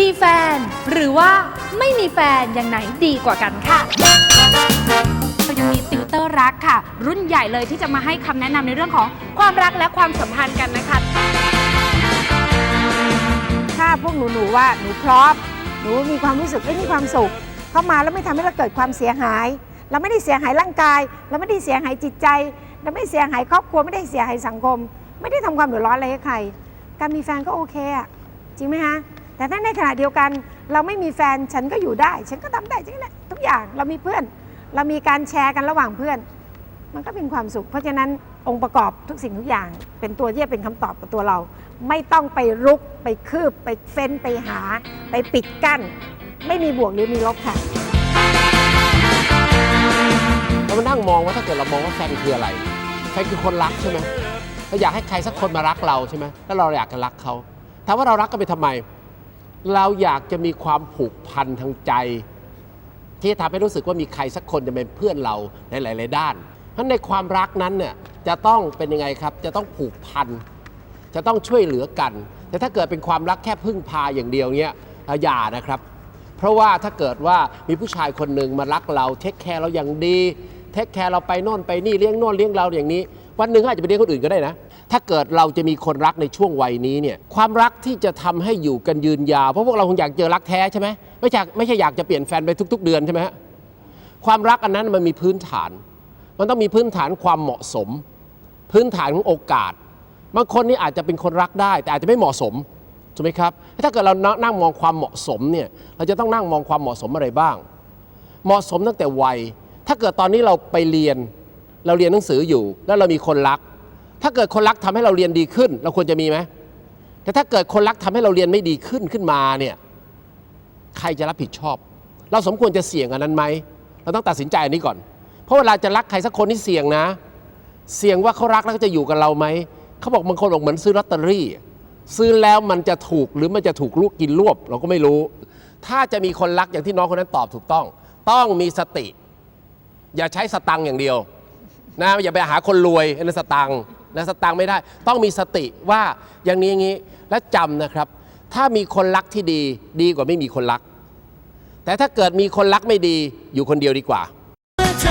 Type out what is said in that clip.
มีแฟน หรือว่าไม่มีแฟนอย่างไหนดีกว่ากันค่ะเรายังมีติวเตอร์รักค่ะ รุ่นใหญ่เลยที่จะมาให้คำแนะนำในเรื่องของความรักและความสัมพันธ์กันนะคะ ถ้าพวกหนูหนูๆว่าหนูพร้อมหนูมีความรู้สึกไม่มีความสุข เข้ามาแล้วไม่ทำให้เราเกิดความเสียหาย เราไม่ได้เสียหายร่างกาย เราไม่ได้เสียหายจิตใจ เราไม่ได้เสียหายครอบครัวไม่ได้เสียหายสังคม ไม่ได้ทำความเดือดร้อนอะไรให้ใคร การมีแฟนก็โอเคอะจริงไหมฮะ แต่ถ้าในขณะเดียวกันเราไม่มีแฟนฉันก็อยู่ได้ ฉันก็ทำได้จริงแหละทุกอย่างเรามีเพื่อน เรามีการแชร์กันระหว่างเพื่อน มันก็เป็นความสุข เพราะฉะนั้นองค์ประกอบทุกสิ่งทุกอย่าง เป็นตัวที่จะเป็นคำตอบกับตัวเรา ไม่ต้องไปรุกไปคืบ ไปเฟ้นไปหา ไปปิดกั้น ไม่มีบวกหรือมีลบค่ะเรามานั่งมองว่าถ้าเกิดเรามองว่าแฟนคืออะไรแฟนคือคนรักใช่ไหมเราอยากให้ใครสักคนมารักเราใช่ไหมแล้วเราอยากจะรักเขาถามว่าเรารักกันไปทำไม เราอยากจะมีความผูกพันทางใจ ที่ทำให้รู้สึกว่ามีใครสักคนจะเป็นเพื่อนเราในหลาย ๆ ด้าน เพราะในความรักนั้นเนี่ยจะต้องเป็นยังไงครับ จะต้องผูกพันจะต้องช่วยเหลือกัน แต่ถ้าเกิดเป็นความรักแค่พึ่งพาอย่างเดียวเนี้ยอย่านะครับ เพราะว่าถ้าเกิดว่ามีผู้ชายคนหนึ่งมารักเราเทคแคร์เราอย่างดีเทคแคร์เราไปโน่นไปนี่เลี้ยงโน่นเลี้ยงเราอย่างนี้ วันหนึ่งเขาอาจจะไปเลี้ยงคนอื่นก็ได้นะ ถ้าเกิดเราจะมีคนรักในช่วงวัยนี้เนี่ยความรักที่จะทำให้อยู่กันยืนยาวเพราะพวกเราคงอยากเจอรักแท้ใช่ไหมไม่ใช่ไม่ใช่อยากจะเปลี่ยนแฟนไปทุก ๆ เดือนใช่ไหมฮะความรักอันนั้นมันมีพื้นฐาน มันต้องมีพื้นฐานความเหมาะสม พื้นฐานของโอกาสบางคนนี่อาจจะเป็นคนรักได้ แต่อาจจะไม่เหมาะสมถูกไหมครับถ้าเกิดเรานั่งมองความเหมาะสมเนี่ยเราจะต้องนั่งมองความเหมาะสมอะไรบ้าง เหมาะสมตั้งแต่วัย ถ้าเกิดตอนนี้เราไปเรียน เราเรียนหนังสืออยู่ แล้วเรามีคนรัก ถ้าเกิดคนรักทำให้เราเรียนดีขึ้น เราควรจะมีไหมแต่ถ้าเกิดคนรักทำให้เราเรียนไม่ดีขึ้นขึ้นมาเนี่ยใครจะรับผิดชอบ เราสมควรจะเสี่ยงอันนั้นไหมเราต้องตัดสินใจอันนี้ก่อน เพราะเวลาจะรักใครสักคนที่เสี่ยงนะ เสี่ยงว่าเขารักแล้วจะอยู่กับเราไหมเขาบอกบางคนบอกเหมือนซื้อลอตเตอรี่ ซื้อแล้วมันจะถูกหรือมันจะถูกลูกกินรวบ เราก็ไม่รู้ ถ้าจะมีคนรักอย่างที่น้องคนนั้นตอบถูกต้อง ต้องมีสติ อย่าใช้สตังค์อย่างเดียวนะอย่าไปหาคนรวยในสตังค์ นะสตังค์ไม่ได้ ต้องมีสติว่าอย่างนี้อย่างนี้และจำนะครับ ถ้ามีคนรักที่ดีดีกว่าไม่มีคนรัก แต่ถ้าเกิดมีคนรักไม่ดีอยู่คนเดียวดีกว่าใ